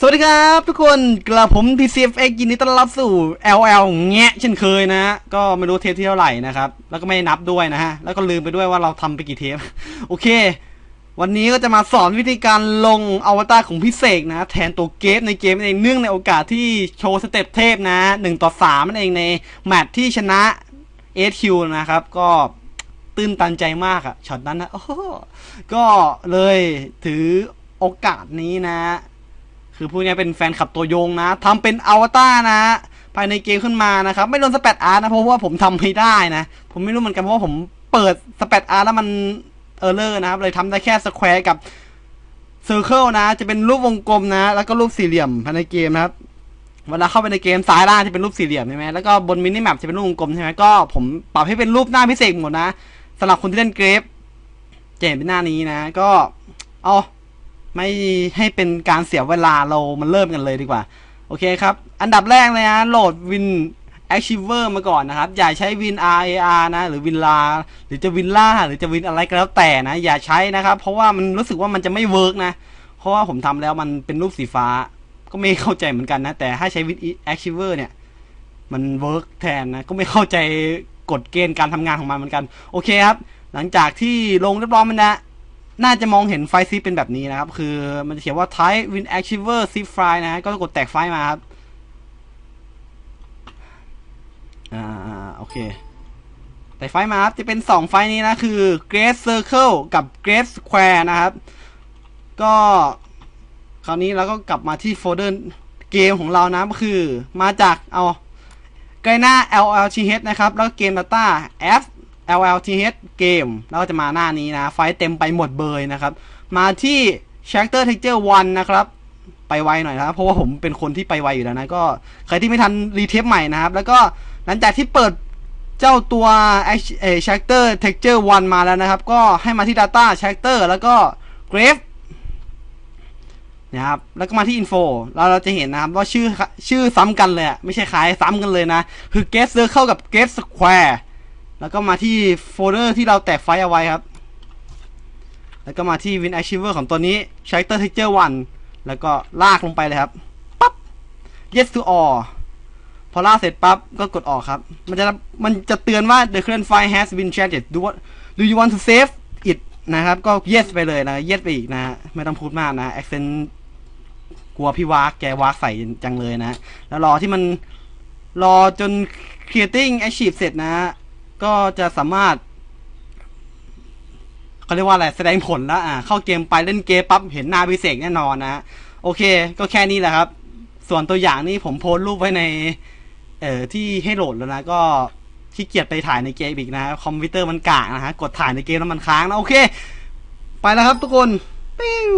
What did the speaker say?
สวัสดีครับทุกคนกระผม PCFX ยินดีต้อนรับสู่ LL แงะเช่นเคยนะก็ไม่รู้เทปที่เท่าไหร่นะครับ แล้วก็ไม่นับด้วยนะฮะ แล้วก็ลืมไปด้วยว่าเราทำไปกี่เทป โอเค วันนี้ก็จะมาสอนวิธีการลงอวตารของพิเศษนะ แทนตัวเกมในเกมนั่นเองเนื่องในโอกาสที่โชว์สเต็ปเทพนะ1ต่อ3นั่นเองในแมตช์ที่ชนะ SQ นะครับ ก็ตื้นตันใจมากอะช็อตนั้นนะโอ้ก็เลยถือโอกาสนี้นะ คือพูดง่ายเป็นแฟนคลับตัวยงนะทำเป็นอวตารนะ ภายในเกมขึ้นมานะครับ ไม่โดนสเปดอาร์นะเพราะว่าผมทำไม่ได้นะ ผมไม่รู้เหมือนกันเพราะว่าผมเปิดสเปดอาร์แล้วมันเออร์เลอร์นะครับเลยทำได้แค่สแควร์กับเซอร์เคิลนะ จะเป็นรูปวงกลมนะ แล้วก็รูปสี่เหลี่ยมภายในเกมนะครับเวลาเข้าไปในเกมซ้ายล่างจะเป็นรูปสี่เหลี่ยมใช่ไหมแล้วก็บนมินิแมปจะเป็นรูปวงกลมใช่ไหมก็ผมปรับให้เป็นรูปหน้าพิเศษหมดนะสำหรับคนที่เล่นเกรฟจะเห็นเป็นหน้านี้นะ ก็เอา ไม่ให้เป็นการเสียเวลาเรามันเริ่มกันเลยดีกว่า โอเคครับ อันดับแรกเลยนะโหลด Win Achiever มาก่อนนะครับ อย่าใช้ Win RAR นะ หรือ Win LA หรือจะ Win ล่าหรือจะ Win อะไรก็แล้วแต่นะ อย่าใช้นะครับ เพราะว่ามันรู้สึกว่ามันจะไม่เวิร์กนะ เพราะว่าผมทำแล้วมันเป็นรูปสีฟ้า ก็ไม่เข้าใจเหมือนกันนะ แต่ถ้าใช้ Win Achiever เนี่ย มันเวิร์กแทนนะ ก็ไม่เข้าใจกฎเกณฑ์การทำงานของมันเหมือนกัน โอเคครับ หลังจากที่ลงเรียบร้อยมันนะ น่าจะมองเห็นไฟซิปเป็นแบบนี้นะครับ คือมันจะเขียนว่า type win achiever zip file นะฮะก็กดแตกไฟล์มาครับ อ่าโอเค แตกไฟล์มาครับ จะเป็น 2 ไฟล์นี้นะ คือ great circle กับ great square นะครับ ก็คราวนี้เราก็กลับมาที่โฟลเดอร์เกมของเรานะก็คือมาจากเอาไกหน้า LLTH นะครับ แล้วก็เกม data f LLTH เกมแล้วก็จะมาหน้านี้นะ ไฟเต็มไปหมดเบยนะครับ มาที่ Character Texture 1 นะครับ ไปไวหน่อยนะครับเพราะว่าผมเป็นคนที่ไปไวอยู่แล้วนะ ก็ใครที่ไม่ทันรีเทปใหม่นะครับ แล้วก็หลังจากที่เปิดเจ้าตัว Character Texture 1 มาแล้วนะครับ ก็ให้มาที่ Data Character แล้วก็ Grave นะครับ แล้วก็มาที่ Info แล้วเราจะเห็นนะครับว่าชื่อชื่อซ้ำกันเลยไม่ใช่คล้ายซ้ำกันเลยนะ คือ Get Circle กับ Get Square แล้วก็มาที่โฟลเดอร์ที่เราแตกไฟล์เอาไว้ครับ แล้วก็มาที่ Win Achiever ของตัวนี้ Character Texture 1 แล้วก็ลากลงไปเลยครับ ปั๊บ Yes to all พอลากเสร็จปั๊บ ก็กดออกครับ มันจะมันจะเตือนว่า the current file has been changed do what do you want to save it นะครับ ก็ yes ไปเลยนะ yes ไปอีกนะ ไม่ต้องพูดมากนะ accent กลัวพี่วากแกวากใส่จังเลยนะ แล้วรอที่มันรอจน creating achieve เสร็จนะ ก็จะสามารถเขาเรียกว่าอะไรแสดงผลแล้วอ่าเข้าเกมไปเล่นเกมปั๊บเห็นหน้าพิเศษแน่นอนนะโอเค ก็แค่นี้แหละครับ ส่วนตัวอย่างนี้ผมโพสต์รูปไว้ใน เอ่อที่ให้โหลดแล้วนะก็ขี้เกียจไปถ่ายในเกมอีกนะคอมพิวเตอร์มันกากนะฮะกดถ่ายในเกมแล้วมันค้างนะโอเค ไปแล้วครับทุกคนปิ้ว